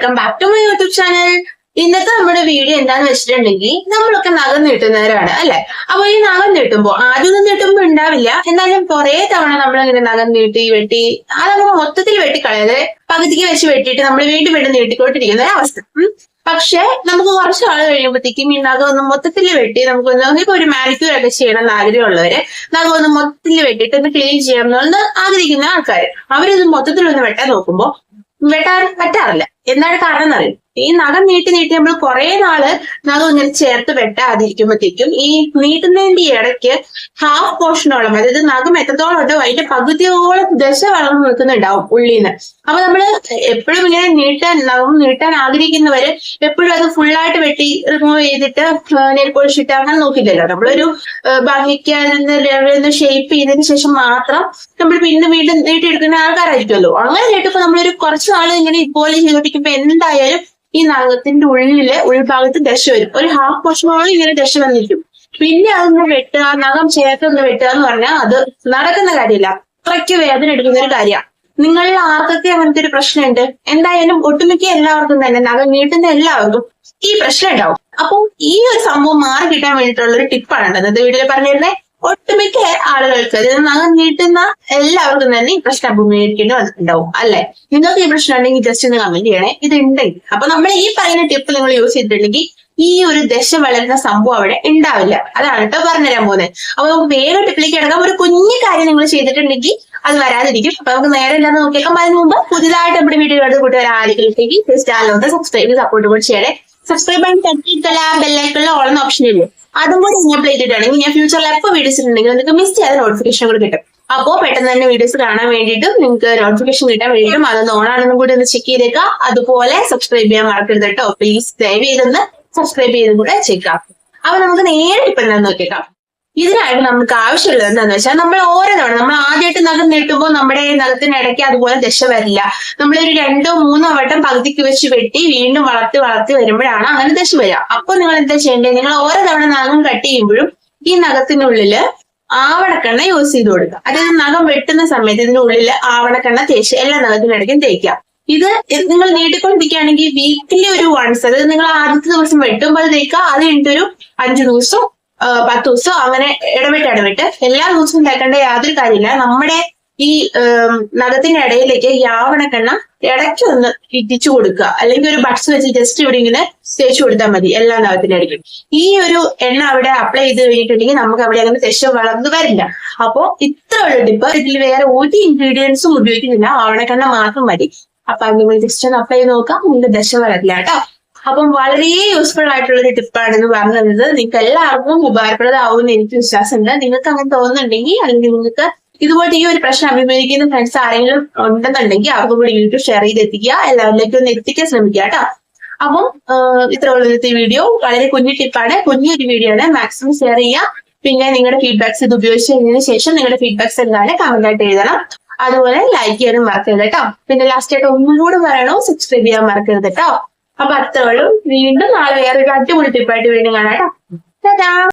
Welcome back to my YouTube channel ഇന്നത്തെ നമ്മുടെ video എന്താന്ന് വെച്ചിട്ടുണ്ടെങ്കിൽ നമ്മളൊക്കെ നഖം നീട്ടുന്നവരാണ് അല്ലെ? അപ്പൊ ഈ നഖം നീട്ടുമ്പോ ആദ്യമൊന്നും നീട്ടുമ്പോ ഉണ്ടാവില്ല. എന്നാലും കുറെ തവണ നമ്മൾ ഇങ്ങനെ നഖം നീട്ടി വെട്ടി അതങ്ങനെ മൊത്തത്തിൽ വെട്ടിക്കളയാതെ പകുതിക്ക് വെച്ച് വെട്ടിയിട്ട് നമ്മൾ വീണ്ടും വീണ്ടും നീട്ടിക്കൊണ്ടിരിക്കുന്ന അവസ്ഥ. പക്ഷെ നമുക്ക് കുറച്ച് നാൾ കഴിയുമ്പോഴത്തേക്കും ഈ നഖം ഒന്ന് മൊത്തത്തിൽ വെട്ടി നമുക്കൊന്ന് ഇപ്പൊ ഒരു മാനിക്യൂർ ഒക്കെ ചെയ്യണം എന്ന് ആഗ്രഹമുള്ളവര് നഖം ഒന്ന് മൊത്തത്തിൽ വെട്ടിയിട്ട് ഒന്ന് ക്ലീൻ ചെയ്യണം എന്ന് ആഗ്രഹിക്കുന്ന ആൾക്കാർ അവരൊന്ന് മൊത്തത്തിൽ ഒന്ന് വെട്ടാൻ നോക്കുമ്പോ വെട്ടാൻ പറ്റാറില്ല. എന്താണ് കാരണം എന്നറിയും ഈ നഖം നീട്ടി നീട്ടി നമ്മൾ കുറെ നാൾ നഖം ഇങ്ങനെ ചേർത്ത് വെട്ടാതിരിക്കുമ്പോഴത്തേക്കും ഈ നീട്ടുന്നതിന്റെ ഇടയ്ക്ക് ഹാഫ് പോർഷനോളം അതായത് നഖം എത്രത്തോളം ഉണ്ടോ അതിന്റെ പകുതിയോളം ദശ വളർന്നു നിൽക്കുന്നുണ്ടാവും ഉള്ളിന്ന്. അപ്പൊ നമ്മൾ എപ്പോഴും ഇങ്ങനെ നീട്ടാൻ നഖം നീട്ടാൻ ആഗ്രഹിക്കുന്നവര് എപ്പോഴും അത് ഫുള്ളായിട്ട് വെട്ടി റിമൂവ് ചെയ്തിട്ട് നെയിൽ പോളിഷ് ഇട്ട് അങ്ങനെ നോക്കില്ലല്ലോ. നമ്മളൊരു ഏഹ് ഭംഗിക്ക് അതിന്റെ ഷേപ്പ് ചെയ്തതിന് ശേഷം മാത്രം നമ്മൾ പിന്നെ വീണ്ടും നീട്ടിയെടുക്കുന്ന ആൾക്കാരായിരിക്കുമല്ലോ. അങ്ങനെ കേട്ടപ്പോ നമ്മളൊരു കുറച്ച് നാൾ ഇങ്ങനെ ഇതുപോലെ ചെയ്തോണ്ടിരിക്കുമ്പോ എന്തായാലും ഈ നഖത്തിന്റെ ഉള്ളിൽ ഉൾഭാഗത്ത് ദശ വരും. ഒരു ഹാഫ് പോർഷനോളം ഇങ്ങനെ ദശ വന്നിരിക്കും. പിന്നെ അതൊന്ന് വെട്ടുക നഖം ചേർത്തൊന്ന് വെട്ടുക എന്ന് പറഞ്ഞാൽ അത് നടക്കുന്ന കാര്യമില്ല. അത്രയ്ക്ക് വേദന എടുക്കുന്ന ഒരു കാര്യമാണ്. നിങ്ങളിൽ ആർക്കൊക്കെ അങ്ങനത്തെ ഒരു പ്രശ്നമുണ്ട്? എന്തായാലും ഒട്ടുമിക്ക എല്ലാവർക്കും തന്നെ നഖം നീട്ടുന്ന എല്ലാവർക്കും ഈ പ്രശ്നം ഉണ്ടാവും. അപ്പൊ ഈ ഒരു സംഭവം മാറി കിട്ടാൻ വേണ്ടിയിട്ടുള്ള ഒരു ടിപ്പാണ് ഇന്നത്തെ വീഡിയോയിൽ പറഞ്ഞിരുന്നേ. ഒട്ടുമിക്ക ആളുകൾക്ക് നഖം നീട്ടുന്ന എല്ലാവർക്കും തന്നെ ഈ പ്രശ്നം അഭിമുഖീകരിക്കേണ്ടി വന്നിട്ടുണ്ടാവും അല്ലെ? നിങ്ങൾക്ക് ഈ പ്രശ്നം ഉണ്ടെങ്കിൽ ജസ്റ്റ് ഒന്ന് കമന്റ് ചെയ്യണേ. ഇത് ഉണ്ടെങ്കിൽ അപ്പൊ നമ്മൾ ഈ പറയുന്ന ടിപ്പ് നിങ്ങൾ യൂസ് ചെയ്തിട്ടുണ്ടെങ്കിൽ ഈ ഒരു ദശ വളരുന്ന സംഭവം അവിടെ ഉണ്ടാവില്ല. അതാണ് കേട്ടോ പറഞ്ഞുതരാൻ പോകുന്നത് അപ്പൊ നമുക്ക് വേറെ ടിപ്പിലേക്ക് കിടക്കാം. ഒരു കുഞ്ഞു കാര്യം നിങ്ങൾ ചെയ്തിട്ടുണ്ടെങ്കിൽ അത് വരാതിരിക്കും. അപ്പൊ നമുക്ക് നേരെ എല്ലാം നോക്കിയേക്കാം. അതിന് മുമ്പ് പുതിയതായിട്ട് നമ്മുടെ വീഡിയോ എടുത്ത് കൂട്ടുകാർ ആരെങ്കിലേക്ക് ചാനലൊന്ന് സബ്സ്ക്രൈബ് ചെയ്ത് സപ്പോർട്ട് കൂടി ചെയ്യണേ. സബ്സ്ക്രൈബ് ബട്ടൺ തട്ടിയിട്ടല്ല ബെല്ലൈക്കുള്ള ഓൺ ഓപ്ഷൻ ഇല്ലേ? അതും കൂടി എനേബിൾ ചെയ്തിട്ടാണെങ്കിൽ ഞാൻ ഫ്യൂച്ചറിൽ എപ്പോൾ വീഡിയോസ് ഉണ്ടെങ്കിൽ നിങ്ങൾക്ക് മിസ് ചെയ്യാതെ നോട്ടിഫിക്കേഷൻ കൂടി കിട്ടും. അപ്പോ പെട്ടെന്ന് തന്നെ വീഡിയോസ് കാണാൻ വേണ്ടിയിട്ടും നിങ്ങൾക്ക് നോട്ടിഫിക്കേഷൻ കിട്ടാൻ വേണ്ടിയിട്ടും അതൊന്ന് ഓൺ ആണെന്നും കൂടി ഒന്ന് ചെക്ക് ചെയ്തേക്കാം അതുപോലെ സബ്സ്ക്രൈബ് ചെയ്യാൻ മറക്കരുത് കേട്ടോ പ്ലീസ് ദയവ് ചെയ്തൊന്ന് സബ്സ്ക്രൈബ് ചെയ്തും കൂടെ ചെയ്യാം അപ്പൊ നമുക്ക് നേരെ ഇപ്പൊ എല്ലാം നോക്കിയേക്കാം. ഇതിനായിട്ട് നമുക്ക് ആവശ്യമുള്ളത് എന്താണെന്ന് വെച്ചാൽ നമ്മൾ ഓരോ തവണ നമ്മൾ ആദ്യമായിട്ട് നഖം നീട്ടുമ്പോൾ നമ്മുടെ നഖത്തിനിടയ്ക്ക് അതുപോലെ ദശ വരില്ല. നമ്മളൊരു രണ്ടോ മൂന്നോ വട്ടം പകുതിക്ക് വെച്ച് വെട്ടി വീണ്ടും വളർത്തി വളർത്തി വരുമ്പോഴാണ് അങ്ങനെ ദശ വരിക. അപ്പൊ നിങ്ങൾ എന്താ ചെയ്യേണ്ടത്? നിങ്ങൾ ഓരോ തവണ നഖം കട്ട് ചെയ്യുമ്പോഴും ഈ നഖത്തിനുള്ളിൽ ആവണക്കെണ്ണ യൂസ് ചെയ്ത് കൊടുക്കുക. അതായത് നഖം വെട്ടുന്ന സമയത്ത് ഇതിനുള്ളിൽ ആവണക്കെണ്ണ തേച്ച് എല്ലാ നഖത്തിനിടയ്ക്കും തേക്കുക. ഇത് നിങ്ങൾ നീട്ടിക്കൊണ്ടിരിക്കുകയാണെങ്കിൽ വീക്കിലി ഒരു വൺസ് അതായത് നിങ്ങൾ ആദ്യത്തെ ദിവസം വെട്ടുമ്പോൾ തേക്കുക അത് കഴിഞ്ഞിട്ടൊരു അഞ്ചു ദിവസം പത്ത് ദിവസം അങ്ങനെ ഇടവിട്ട് ഇടവിട്ട് എല്ലാ ദിവസവും തേക്കേണ്ട യാതൊരു കാര്യമില്ല. നമ്മുടെ ഈ നഖത്തിന്റെ ഇടയിലേക്ക് യാവണക്കെണ്ണ ഇടയ്ക്ക് ഒന്ന് ഇടിച്ചു കൊടുക്കുക. അല്ലെങ്കിൽ ഒരു ബഡ്സ് വെച്ച് ജസ്റ്റ് ഇവിടെ ഇങ്ങനെ തേച്ചു കൊടുത്താൽ മതി എല്ലാ നഖത്തിന്റെ ഇടയ്ക്കും. ഈ ഒരു എണ്ണ അവിടെ അപ്ലൈ ചെയ്ത് കഴിഞ്ഞിട്ടുണ്ടെങ്കിൽ നമുക്ക് അവിടെ അങ്ങനെ തെശ വളർന്നു വരില്ല. അപ്പോ ഇത്ര ഉള്ള ടിപ്പ് ഇതിൽ വേറെ ഒരു ഇൻഗ്രീഡിയൻസും ഉപയോഗിക്കുന്നില്ല. ആവണക്കെണ്ണ മാത്രം മതി. അപ്പൊ അത് നിങ്ങൾ ജസ്റ്റ് ഒന്ന് അപ്ലൈ ചെയ്ത് നോക്കാം. നിങ്ങളുടെ ദശ വരത്തില്ല കേട്ടോ. അപ്പം വളരെ യൂസ്ഫുൾ ആയിട്ടുള്ള ഒരു ടിപ്പാണെന്ന് പറഞ്ഞത്. നിങ്ങൾക്ക് എല്ലാവർക്കും ഉപകാരപ്രദമാവുമെന്ന് എനിക്ക് വിശ്വാസമുണ്ട്. നിങ്ങൾക്ക് അങ്ങനെ തോന്നുന്നുണ്ടെങ്കിൽ അല്ലെങ്കിൽ നിങ്ങൾക്ക് ഇതുപോലത്തെ ഈ ഒരു പ്രശ്നം അഭിമുഖീകരിക്കുന്ന ഫ്രണ്ട്സ് ആരെങ്കിലും ഉണ്ടെന്നുണ്ടെങ്കിൽ അവർക്ക് കൂടി യൂട്യൂബ് ഷെയർ ചെയ്ത് എത്തിക്കുക എല്ലാവരിലേക്കും ഒന്ന് എത്തിക്കാൻ ശ്രമിക്കുക കേട്ടോ. അപ്പം ഇത്ര ഉള്ളത്തെ വീഡിയോ വളരെ കുഞ്ഞു ടിപ്പാണ് കുഞ്ഞൊരു വീഡിയോ ആണ്. മാക്സിമം ഷെയർ ചെയ്യുക. പിന്നെ നിങ്ങളുടെ ഫീഡ്ബാക്സ് ഇത് ഉപയോഗിച്ച് കഴിഞ്ഞതിന് ശേഷം നിങ്ങളുടെ ഫീഡ്ബാക്സ് എന്താണ്? കമന്റ് ആയിട്ട് എഴുതണം. അതുപോലെ ലൈക്ക് ചെയ്യാനും മറക്കരുത് കേട്ടോ പിന്നെ ലാസ്റ്റ് ആയിട്ട് ഒന്നും കൂടെ പറയണോ? സബ്സ്ക്രൈബ് ചെയ്യാൻ മറക്കരുത് കേട്ടോ അപ്പൊ അത്രയുള്ളൂ വീണ്ടും നാളെ വേറെ ഒരു അടിപൊളി ടിപ്പായിട്ട് വീണ്ടും കാണാം കേട്ടോ